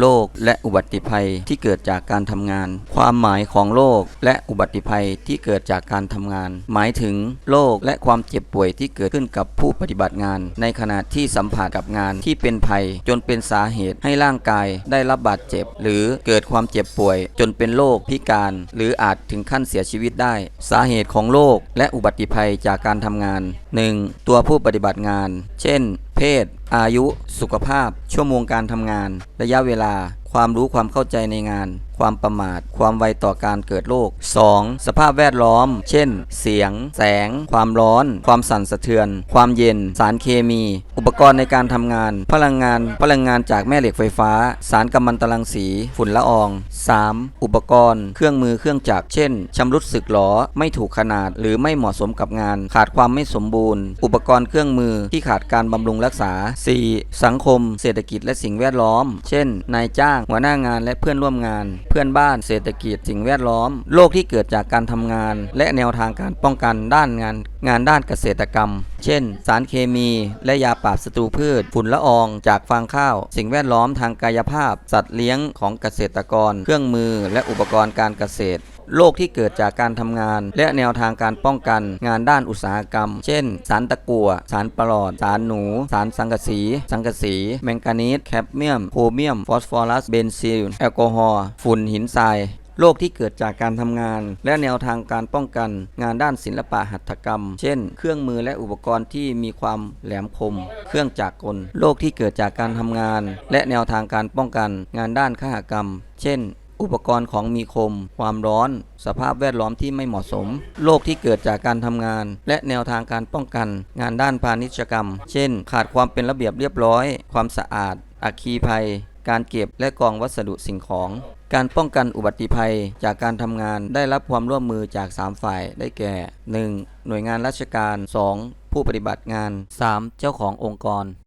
โรคและอุบัติภัยที่เกิดจากการทำงาน ความหมายของโรคและอุบัติภัยที่เกิดจากการทำงาน หมายถึงโรคและความเจ็บป่วยที่เกิดขึ้นกับผู้ปฏิบัติงาน ในขณะที่สัมผัสกับงานที่เป็นภัย จนเป็นสาเหตุให้ร่างกายได้รับบาดเจ็บ หรือเกิดความเจ็บป่วย จนเป็นโรคพิการ หรืออาจถึงขั้นเสียชีวิตได้ สาเหตุของโรคและอุบัติภัยจากการทำงาน 1. ตัวผู้ปฏิบัติงาน เช่น เพศ อายุ สุขภาพ ชั่วโมงการทำงาน ระยะเวลา ความรู้ความเข้าใจในงาน ความประมาท ความไวต่อการเกิดโรค 2. สภาพแวดล้อม เช่น เสียง แสง ความร้อน ความสั่นสะเทือน ความเย็น สารเคมี อุปกรณ์ในการทำงาน พลังงาน พลังงานจากแม่เหล็กไฟฟ้า สารกัมมันตรังสี ฝุ่นละออง 3. อุปกรณ์ เครื่องมือเครื่องจักร เช่นชำรุดสึกหรอ ไม่ถูกขนาด หรือไม่เหมาะสมกับงาน ขาดความไม่สมบูรณ์ อุปกรณ์เครื่องมือที่ขาดการบำรุงรักษา 4. สังคม เศรษฐกิจและสิ่งแวดล้อม เช่น นายจ้าง หัวหน้างานและเพื่อนร่วมงาน เพื่อนบ้าน เศรษฐกิจ สิ่งแวดล้อม โรคที่เกิดจากการทำงาน และแนวทางการป้องกันด้านงาน งานด้านเกษตรกรรม เช่น สารเคมีและยาปราบศัตรูพืช ฝุ่นละออง จากฟางข้าว สิ่งแวดล้อมทางกายภาพ สัตว์เลี้ยงของเกษตรกร เครื่องมือ และอุปกรณ์การเกษตร โรคที่เกิดจากการทำงาน และแนวทางการป้องกัน งานด้านอุตสาหกรรม เช่น สารตะกั่ว สารปลอด สารหนู สารสังกะสี สังกะสี แมงกานีสแคดเมียม โครเมียม ฟอสฟอรัส เบนซิล แอลกอฮอล์ ฝุ่นหินทรายโรคที่เกิดจากการทำงาน และแนวทางการป้องกัน งานด้านศิลปะหัตถกรรม เช่น เครื่องมือและอุปกรณ์ที่มีความแหลมคม เครื่องจักรกลโรคที่เกิดจากการทำงาน และแนวทางการป้องกัน งานด้านขหกรรม เช่น อุปกรณ์ของมีคม ความร้อน สภาพแวดล้อมที่ไม่เหมาะสม โรคที่เกิดจากการทำงาน และแนวทางการป้องกัน งานด้านพาณิชยกรรม เช่น ขาดความเป็นระเบียบเรียบร้อย ความสะอาด อัคคีภัย การเก็บและกองวัสดุสิ่งของการป้องกันอุบัติภัยจากการทำงานได้รับความร่วมมือจาก 3 ฝ่ายได้แก่ 1. หน่วยงานราชการ 2. ผู้ปฏิบัติงาน 3. เจ้าขององค์กร